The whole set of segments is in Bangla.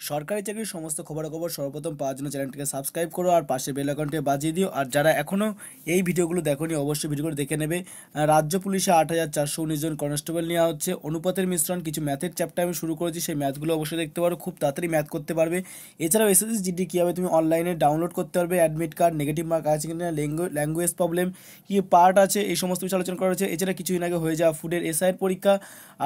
সরকারি চাকরির সমস্ত খবরাখবর সর্বপ্রথম পাওয়ার জন্য চ্যানেলটিকে সাবস্ক্রাইব করো আর পাশে বেল আইকনটিকে বাজিয়ে দিও। আর যারা এখনও এই ভিডিওগুলো দেখোনি, অবশ্যই ভিডিওগুলো দেখে নেবে। রাজ্য পুলিশে আট হাজার চারশো উনিশ জন কনস্টেবল নেওয়া হচ্ছে। অনুপাতের মিশ্রণ, কিছু ম্যাথের চ্যাপ্টার আমি শুরু করেছি, সেই ম্যাথগুলো অবশ্যই দেখতে পারো। খুব তাড়াতাড়ি ম্যাথ করতে পারবে। এছাড়াও এসএসসি জিডি কীভাবে তুমি অনলাইনে ডাউনলোড করতে পারবে অ্যাডমিট কার্ড নেগেটিভ মার্ক আছে কি কিনা ল্যাঙ্গুয়েজ প্রবলেম কী পার্ট আছে, এই সমস্ত বিষয় আলোচনা করা হয়েছে। এছাড়া কিছুদিন আগে হয়ে যাওয়া ফুডের এসআইয়ের পরীক্ষা।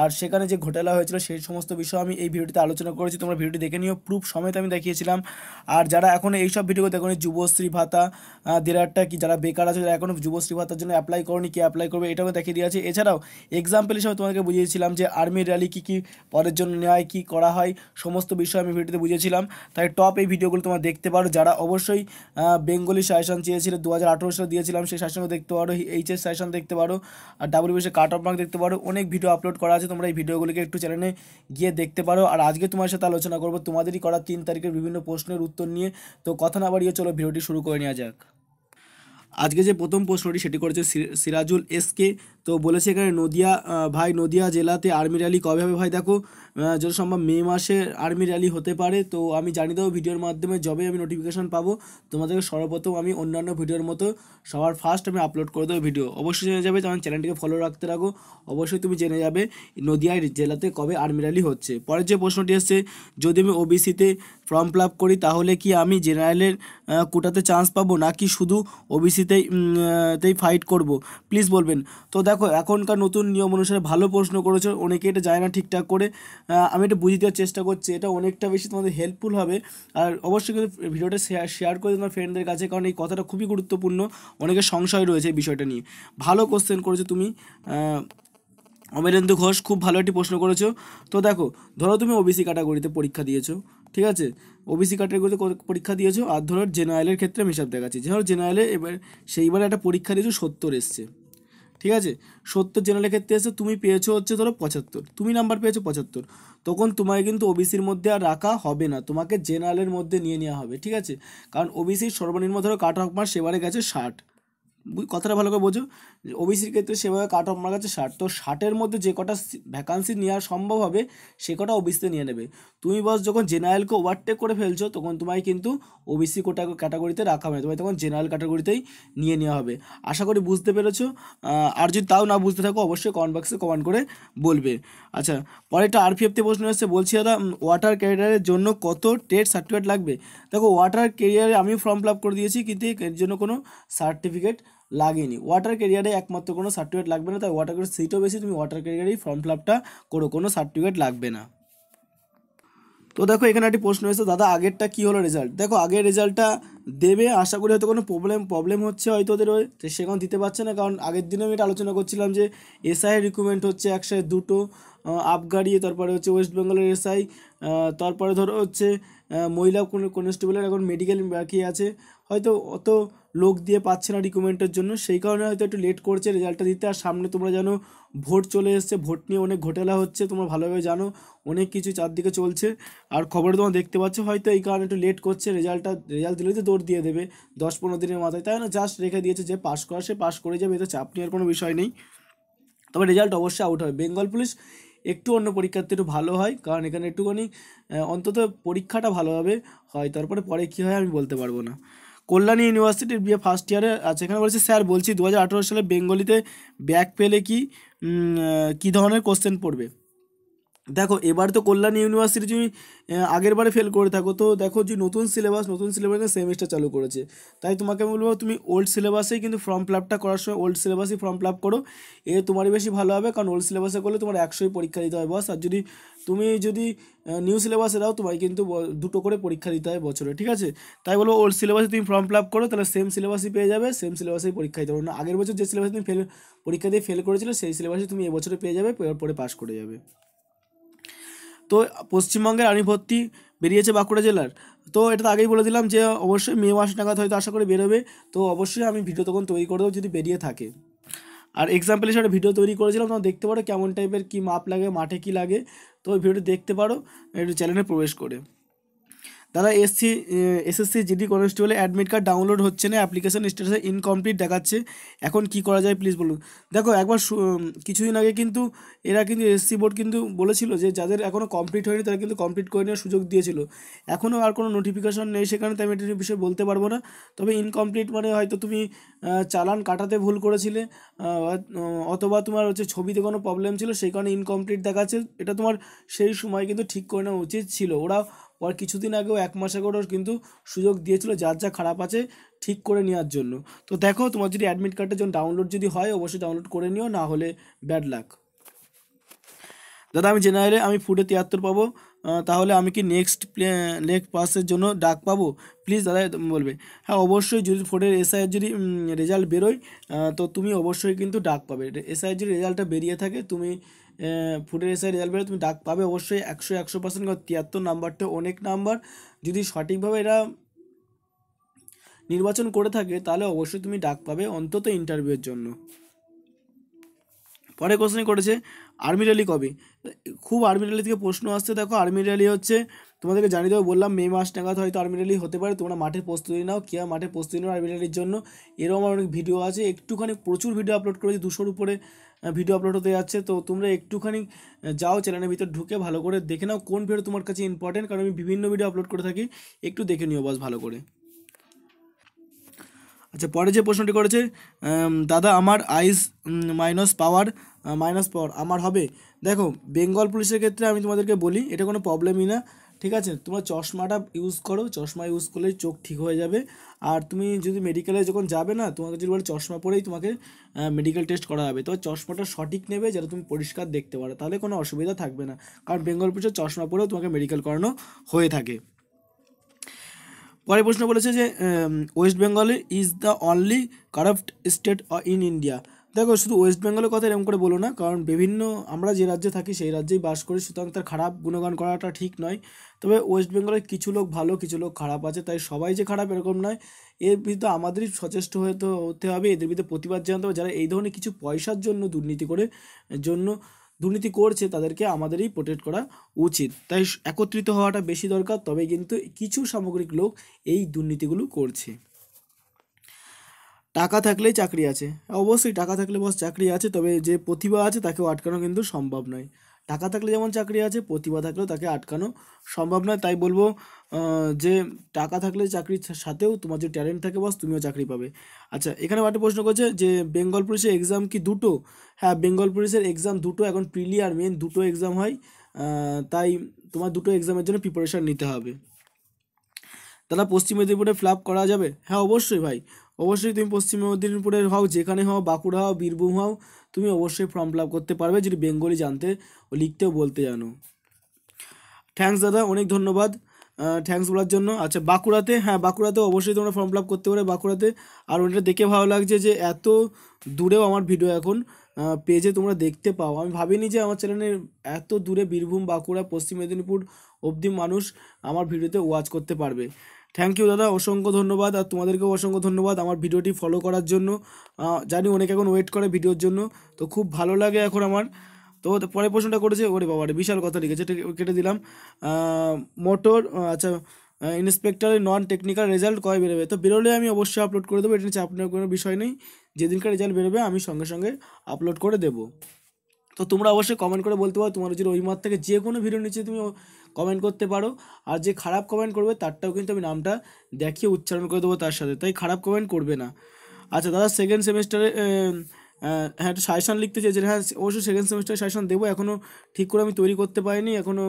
আর সেখানে যে ঘোটালা হয়েছিল, সেই সমস্ত বিষয় আমি এই ভিডিওটিতে আলোচনা করেছি। তোমরা ভিডিওটি দেখে নিও প্রুফ সমেত আমি দেখিয়েছিলাম। আর যারা এখন এই সব ভিডিও দেখো যুবশ্রী ভাতা দেড়ারটা কি, যারা বেকার আছে, যারা এখনও যুবশ্রী ভাতার জন্য অ্যাপ্লাই করনি, কি অ্যাপ্লাই করবে, এটাও দেখিয়ে দিয়েছি এছাড়াও এক্সাম্পল হিসেবে তোমাদেরকে বুঝিয়েছিলাম যে আর্মি র্যালি কী কী পরের জন্য নেওয়া কী করা হয়, সমস্ত বিষয় আমি ভিডিওতে বুঝিয়েছিলাম। তাই টপ এই ভিডিওগুলো তোমরা দেখতে পারো। যারা অবশ্যই বেঙ্গলি সাজেশন চেয়েছিল দু হাজার আঠেরো সালে দিয়েছিলাম, সেই সাজেশনও দেখতে পারো এইচএস সাজেশন দেখতে পারো, আর ডাব্লিউবিএসে কাট অফ মার্ক দেখতে পারো। অনেক ভিডিও আপলোড করা আছে, তোমরা এই ভিডিওগুলিকে একটু চ্যানেলে গিয়ে দেখতে পারো। আর আজকে তোমার সাথে আলোচনা করব তোমাদেরই করা তিন তারিখের বিভিন্ন প্রশ্নের উত্তর নিয়ে। তো কথা না বাড়িয়ে চলো ভিডিওটি শুরু করে নেওয়া যাক। আজকে যে প্রথম প্রশ্নটি সেটি করেছে সির- সিরাজুল এসকে তো বলেছে এখানে নদিয়া ভাই নদিয়া জেলাতে আর্মি র্যালি কবে হবে? ভাই দেখো যত সম্ভব মে মাসে আর্মি র্যালি হতে পারে। তো আমি জানি দেবো ভিডিওর মাধ্যমে যবে আমি নোটিফিকেশন পাবো। তোমাদেরকে সর্বপ্রথম আমি অন্যান্য ভিডিওর মতো সবার ফার্স্ট আমি আপলোড করে দেবো ভিডিও অবশ্যই জেনে যাবে, তোমার চ্যানেলটিকে ফলো রাখতে রাখো অবশ্যই তুমি জেনে যাবে নদিয়া জেলাতে কবে আর্মি র্যালি হচ্ছে। পরের যে প্রশ্নটি এসছে, যদি আমি ওবিসিতে ফর্ম ফিল করি, তাহলে কি আমি জেনারেলের কোটাতে চান্স পাবো? নাকি শুধু ওবিসিতেই তেই ফাইট করব? প্লিজ বলবেন। তো দেখো এখনকার নতুন নিয়ম অনুসারে ভালো প্রশ্ন করেছ অনেকে এটা যায় না ঠিকঠাক করে। আমি এটা বুঝিয়ে দেওয়ার চেষ্টা করছি এটা অনেকটা বেশি তোমাদের হেল্পফুল হবে। আর অবশ্যই কিন্তু ভিডিওটা শেয়ার শেয়ার করে তোমার ফ্রেন্ডদের কাছে কারণ এই কথাটা খুবই গুরুত্বপূর্ণ অনেকের সংশয় রয়েছে এই বিষয়টা নিয়ে। ভালো কোশ্চেন করেছ তুমি আহ, অমরেন্দ্র ঘোষ খুব ভালো একটি প্রশ্ন করেছ। তো দেখো ধরো তুমি ওবিসি ক্যাটাগরিতে পরীক্ষা দিয়েছ ঠিক আছে? ওবিসি ক্যাটাগরিতে পরীক্ষা দিয়েছ? আর ধরো জেনারেলের ক্ষেত্রে আমি হিসাব দেখাচ্ছি। ধরো জেনারেলে এবার সেইবারে একটা পরীক্ষা দিয়েছ সত্তর এসছে। ঠিক আছে? সত্তর জেনারেলের ক্ষেত্রে এসে তুমি পেয়েছ হচ্ছে ধরো পঁচাত্তর। তুমি নাম্বার পেয়েছ পঁচাত্তর। তখন তোমাকে কিন্তু ওবিসির মধ্যে আর রাখা হবে না। তোমাকে জেনারেলের মধ্যে নিয়ে নেওয়া হবে, ঠিক আছে? কারণ ওবিসির সর্বনিম্ন ধরো কাট অফ মার্ক সেবারে গেছে ষাট। কথাটা ভালো করে বোঝো। ওবিসির ক্ষেত্রে সেভাবে কাট অফ মার্ক আছে, ষাট, তো ষাটের মধ্যে যে কটা ভ্যাকান্সি নেওয়া সম্ভব হবে, সে কটা ওবিসিতে নিয়ে নেবে। তুমি বস যখন জেনারেলকে ওভারটেক করে ফেলছো, তখন তোমায় কিন্তু ওবিসি কোটা ক্যাটাগরিতে রাখা হবে। তোমায় তখন জেনারেল ক্যাটাগরিতেই নিয়ে নেওয়া হবে। আশা করি বুঝতে পেরেছ। আর যদি তাও না বুঝতে থাকো, অবশ্যই কমেন্ট বক্সে কমেন্ট করে বলবে। আচ্ছা পরেরটা আরপিএফতে প্রশ্ন এসেছে, বলছি দাদা ওয়াটার ক্যারিয়ারের জন্য কত টেট সার্টিফিকেট লাগবে? দেখো ওয়াটার ক্যারিয়ারে আমি ফর্ম ফিল আপ করে দিয়েছি, কিন্তু এর জন্য কোনো সার্টিফিকেট লাগেনি। ওয়াটার ক্যারিয়ারে একমাত্র কোনো সার্টিফিকেট লাগবে না, তাই ওয়াটার ক্যারিয়ার সিটও বেশি, তুমি ওয়াটার ক্যারিয়ারেই ফর্ম ফিল আপটা করো, কোনো সার্টিফিকেট লাগবে না। তো দেখো, এখানে একটি প্রশ্ন এসেছে, দাদা, আগেরটা কী হলো রেজাল্ট দেখো, আগের রেজাল্টটা দেবে, আশা করি হয়তো কোনো প্রবলেম প্রবলেম হচ্ছে হয়তো ওদের ওই সেখানে দিতে পারছে না, কারণ আগের দিনে আমি এটা আলোচনা করছিলাম যে এসআই রিক্রুটমেন্ট হচ্ছে একসাথে দুটো আবগাড়ি তারপরে হচ্ছে ওয়েস্ট বেঙ্গলের এসআই তারপরে ধরো হচ্ছে মহিলা কোনো কনস্টেবলের এখন মেডিকেল বাকি আছে। হয়তো অত লোক দিয়ে পাচ্ছে না রিক্রুটমেন্টের জন্য। সেই কারণে হয়তো একটু লেট করছে রেজাল্টটা দিতে। আর সামনে তোমরা জানো, ভোট চলে এসছে। ভোট নিয়ে অনেক ঘোটালা হচ্ছে। তোমরা ভালোভাবে জানো, অনেক কিছু চারদিকে চলছে। আর খবরে তোমরা দেখতে পাচ্ছ, হয়তো এই কারণে একটু লেট করছে। রেজাল্টটা রেজাল্ট দিলেই তো দৌড় দিয়ে দেবে দশ পনেরো দিনের মাথায়। তাই না? জাস্ট রেখে দিয়েছে যে পাস করা, সে পাস করে যাবে। এতে চাপ নেওয়ার কোনো বিষয় নেই। তবে রেজাল্ট অবশ্যই আউট হবে। বেঙ্গল পুলিশ একটু অন্য পরীক্ষাতে একটু ভালো হয়, কারণ এখানে একটুখানি অন্তত পরীক্ষাটা ভালোভাবে হয় তারপরে পরে কী হয় আমি বলতে পারব না। কল্যাণী ইউনিভার্সিটির বিয়ে ফার্স্ট ইয়ারে আছে এখানে বলছে, স্যার, বলছি দু হাজার আঠেরো সালে বেঙ্গলিতে ব্যাক পেলে কি কী ধরনের কোশ্চেন পড়বে? দেখো এবার তো কল্যাণী ইউনিভার্সিটি তুমি আহ, আগের বারে ফেল করে থাকো। তো দেখো যে নতুন সিলেবাস নতুন সিলেবাসে সেমিস্টার চালু করেছে। তাই তোমাকে আমি বলব তুমি ওল্ড সিলেবাসেই কিন্তু ফর্ম ফিল আপটা করার সময় ওল্ড সিলেবাসই ফর্ম ফিল আপ করো। এ তোমারই বেশি ভালো হবে কারণ ওল্ড সিলেবাসে করলে তোমার একশোই পরীক্ষা দিতে হয় বস আর যদি তুমি যদি নিউ সিলেবাসে দাও তোমায় কিন্তু দুটো করে পরীক্ষা দিতে হয় বছরে ঠিক আছে? তাই বলব ওল্ড সিলেবাসে তুমি ফর্ম ফিল আপ করো তাহলে সেম সিলেবাসই পেয়ে যাবে সেম সিলেবাসেই পরীক্ষা দিতে পারো না আগের বছর যে সিলেবাসে তুমি ফেল পরীক্ষা দিয়ে ফেল করেছিলে সেই সিলেবাসে তুমি এবছরে পেয়ে যাবে পরে পাস করে যাবে। তো পশ্চিমবঙ্গের ভর্তি বেরিয়েছে বাঁকুড়া জেলার। তো এটা তো আগেই বলে দিলাম যে অবশ্যই মে মাস নাগাদ হয়তো আশা করি বেরোবে। তো অবশ্যই আমি ভিডিও তখন তৈরি করে দেবো যদি বেরিয়ে থাকে। আর এক্সাম্পল হিসেবে ভিডিও তৈরি করেছিলাম, তোমরা দেখতে পারো কেমন টাইপের কী মাপ লাগে, মাঠে কী লাগে। তো ওই ভিডিওটি দেখতে পারো, একটু চ্যানেলে প্রবেশ করে। দাদা এসসি এসএসসি, জিডি, কনস্টেবলে অ্যাডমিট কার্ড ডাউনলোড হচ্ছে না অ্যাপ্লিকেশন স্ট্যাটাসে ইনকমপ্লিট দেখাচ্ছে। এখন কি করা যায় প্লিজ বলুন। দেখো, একবার কিছুদিন আগে কিন্তু এরা কিন্তু এসসি বোর্ড কিন্তু বলেছিল যে যাদের এখনও কমপ্লিট হয়নি, তারা কিন্তু কমপ্লিট করে নেওয়ার সুযোগ দিয়েছিল। এখনও আর কোনো নোটিফিকেশন নেই সেখানে আমি এটার বিষয়ে বলতে পারব না। তবে ইনকমপ্লিট মানে হয়তো তুমি চালান কাটাতে ভুল করেছিলে অথবা তোমার হচ্ছে ছবিতে কোনো প্রবলেম ছিল, সেই কারণে ইনকমপ্লিট দেখাচ্ছে। এটা তোমার সেই সময় কিন্তু ঠিক করে নেওয়া উচিত ছিল। ওরা পর কিছুদিন আগেও এক মাস আগেও ওরা কিন্তু সুযোগ দিয়েছিল যার যা খারাপ আছে ঠিক করে নেওয়ার জন্য। তো দেখো, তোমার যদি অ্যাডমিট কার্ডটা জন্য ডাউনলোড যদি হয়, অবশ্যই ডাউনলোড করে নিও, না হলে ব্যাড লাক দাদা, আমি জেনারেলে আমি ফুটে তিয়াত্তর পাবো। তাহলে আমি কি নেক্সট প্লে লেগ পাসের জন্য ডাক পাবো? প্লিজ দাদা বলবে। হ্যাঁ অবশ্যই যদি ফুডের এসআইয়ের যদি রেজাল্ট বেরোয় তো তুমি অবশ্যই কিন্তু ডাক পাবে। এসআইয়ের যদি রেজাল্টটা বেরিয়ে থাকে, তুমি ফুডের এসআই রেজাল্ট বেরোয়, তুমি ডাক পাবে। অবশ্যই একশো একশো পার্সেন্ট তিয়াত্তর নাম্বারটা অনেক নাম্বার যদি সঠিকভাবে এরা নির্বাচন করে থাকে, তাহলে অবশ্যই তুমি ডাক পাবে অন্তত ইন্টারভিউয়ের জন্য। পরে কোশ্চেন করেছে আর্মি র্যালি কবে? খুব আর্মি র্যালি থেকে প্রশ্ন আসছে, দেখো আর্মি র্যালি হচ্ছে, তোমাদেরকে জানিয়ে দেবো, বললাম মে মাস নাগাদ হয়তো আর্মি র্যালি হতে পারে, তোমরা মাঠের প্রস্তুতি নাও, কে মাঠে প্রস্তুতি নাও আর্মি র্যালির জন্য, এরকম অনেক ভিডিও আছে, একটুখানি প্রচুর ভিডিও আপলোড করেছি, দুশোর উপরে ভিডিও আপলোড হতে যাচ্ছে, তো তোমরা একটুখানি যাও চ্যানেলের ভিতর ঢুকে ভালো করে দেখে নাও, কোন ভিডিও তোমার কাছে ইম্পর্টেন্ট কারণ আমি বিভিন্ন ভিডিও আপলোড করে থাকি, একটু দেখে নিও বাস ভালো করে। আচ্ছা পরে যে প্রশ্নটি করেছে দাদা, আমার আইস মাইনাস পাওয়ার মাইনাস পাওয়ার আমার হবে। দেখো বেঙ্গল পুলিশের ক্ষেত্রে আমি তোমাদেরকে বলি, এটা কোনো প্রবলেমই না, ঠিক আছে? তোমরা চশমাটা ইউজ করো, চশমা ইউজ করলেই চোখ ঠিক হয়ে যাবে। আর তুমি যদি মেডিকেলে যখন যাবে না, তোমাকে যদি বলে চশমা পরেই তোমাকে মেডিকেল টেস্ট করা হবে তো চশমাটা সঠিক নেবে যাতে তুমি পরিষ্কার দেখতে পারো, তাহলে কোনো অসুবিধা থাকবে না। কারণ বেঙ্গল পুলিশের চশমা পরেও তোমাকে মেডিকেল করানো হয়ে থাকে। পরে প্রশ্ন বলেছে যে ওয়েস্ট বেঙ্গলে is the only corrupt state in India দেখো, শুধু ওয়েস্ট বেঙ্গলের কথা এরকম করে বলো না, কারণ বিভিন্ন আমরা যে রাজ্যে থাকি, সেই রাজ্যেই বাস করি, সুতরাং তার খারাপ গুণগান করাটা ঠিক নয়। তবে ওয়েস্ট বেঙ্গলের কিছু লোক ভালো, কিছু লোক খারাপ আছে, তাই সবাই যে খারাপ এরকম নয়। এর বিরুদ্ধে আমাদেরই সচেষ্ট হতে হতে হবে, এদের বিরুদ্ধে প্রতিবাদ জানাতে হবে। যারা এই ধরনের কিছু পয়সার জন্য দুর্নীতি করে, জন্য দুর্নীতি করছে, তাদেরকে আমাদেরই প্রোটেক্ট করা উচিত। তাই একত্রিত হওয়াটা বেশি দরকার, তবে কিন্তু কিছু সামগ্রিক লোক এই দুর্নীতিগুলো করছে। টাকা থাকলেই চাকরি আছে। অবশ্যই টাকা থাকলে বস চাকরি আছে, তবে যে প্রতিভা আছে তাকেও আটকানো কিন্তু সম্ভব নয়। টাকা থাকলে যেমন চাকরি আছে, প্রতিভা থাকলেও তাকে আটকানো সম্ভব নয়। তাই বলব যে টাকা থাকলে চাকরির সাথেও তোমার যে ট্যালেন্ট থাকে বস তুমিও চাকরি পাবে। আচ্ছা এখানে একটা প্রশ্ন করছে যে বেঙ্গল পুলিশের এক্সাম কি দুটো? হ্যাঁ বেঙ্গল পুলিশের এক্সাম দুটো, এখন প্রিলি আর মেন দুটো এক্সাম হয়। তাই তোমার দুটো এক্সামের জন্য প্রিপারেশান নিতে হবে। দাদা পশ্চিম মেদিনীপুরে ফ্ল্যাপ করা যাবে? হ্যাঁ অবশ্যই ভাই। অবশ্যই তুমি পশ্চিম মেদিনীপুরে হও, যেখানে হও, বাঁকুড়া হও, বীরভূম হও, তুমি অবশ্যই ফর্ম ফিল করতে পারবে, যদি বেঙ্গলি জানতে ও লিখতেও বলতে জানো। থ্যাঙ্কস দাদা, অনেক ধন্যবাদ। থ্যাঙ্কস বলার জন্য। আচ্ছা বাঁকুড়াতে? হ্যাঁ বাঁকুড়াতে অবশ্যই তোমরা ফর্ম ফিল করতে পারো বাঁকুড়াতে। আর ওটা দেখে ভালো লাগছে যে এত দূরেও আমার ভিডিও এখন পেজে তোমরা দেখতে পাও। আমি ভাবিনি যে আমার চ্যানেলে এত দূরে বীরভূম, বাঁকুড়া, পশ্চিম মেদিনীপুর অবধি মানুষ আমার ভিডিওতে ওয়াচ করতে পারবে। থ্যাংক ইউ দাদা। অসংখ্য ধন্যবাদ। আর তোমাদেরকেও অসংখ্য ধন্যবাদ আমার ভিডিওটি ফলো করার জন্য। জানি অনেকে এখন ওয়েট করে ভিডিওর জন্য। তো খুব ভালো লাগে এখন আমার। তো পরের প্রশ্নটা করেছে, ওরে বাবা বিশাল কথা লিখেছে কেটে দিলাম। মোটর আচ্ছা ইন্সপেক্টরের নন টেকনিক্যাল রেজাল্ট কয় বেরোবে? তো বেরোলে আমি অবশ্যই আপলোড করে দেবো, এটা নিয়ে আপনার কোনো বিষয় নেই। যেদিনকার রেজাল্ট বেরোবে, আমি সঙ্গে সঙ্গে আপলোড করে দেবো। তো তোমরা অবশ্যই কমেন্ট করে বলতে পারো। তোমার যদি ওই মাঠ থেকে যে কোনো ভিডিও নিচে তুমি কমেন্ট করতে পারো। আর যে খারাপ কমেন্ট করবে, তারটাও কিন্তু আমি নামটা দেখিয়ে উচ্চারণ করে দেবো তার সাথে। তাই খারাপ কমেন্ট করবে না। আচ্ছা দাদা সেকেন্ড সেমিস্টারে হ্যাঁ একটা সাজেশান লিখতে চেয়েছেন। হ্যাঁ অবশ্যই সেকেন্ড সেমিস্টারে সাজেশান দেবো। এখনও ঠিক করে আমি তৈরি করতে পারিনি। এখনও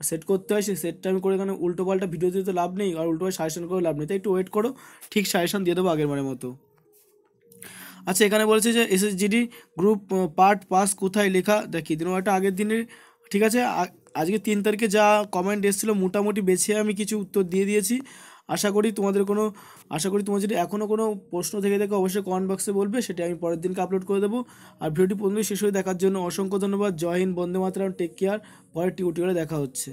সেট করতে হয়। সেই সেটটা আমি করে এখানে উল্টো পাল্টা ভিডিও দিতে তো লাভ নেই। আর উল্টো সাজেশন করে লাভ নেই। তাই একটু ওয়েট করো। ঠিক সাজেশন দিয়ে দেবো আগের বারের মতো। আচ্ছা এখানে বলেছে যে এসএসজিডি গ্রুপ পার্ট পাস কোথায় লেখা? দেখি, দিন একটা আগের দিনের, ঠিক আছে? আজকে তিন তারিখে যা কমেন্ট এসেছিল, মোটামুটি বেছে আমি কিছু উত্তর দিয়ে দিয়েছি। আশা করি তোমাদের কোনো, আশা করি তোমার যদি এখনও কোনো প্রশ্ন থেকে থাকে, অবশ্যই কমেন্ট বক্সে বলবে, সেটা আমি পরের দিনকে আপলোড করে দেবো। আর ভিডিওটি পর্যন্ত শেষ হয়ে দেখার জন্য অসংখ্য ধন্যবাদ। জয় হিন্দ, বন্দে মাতরম টেক কেয়ার পরের টিউটোরিয়ালে দেখা হচ্ছে।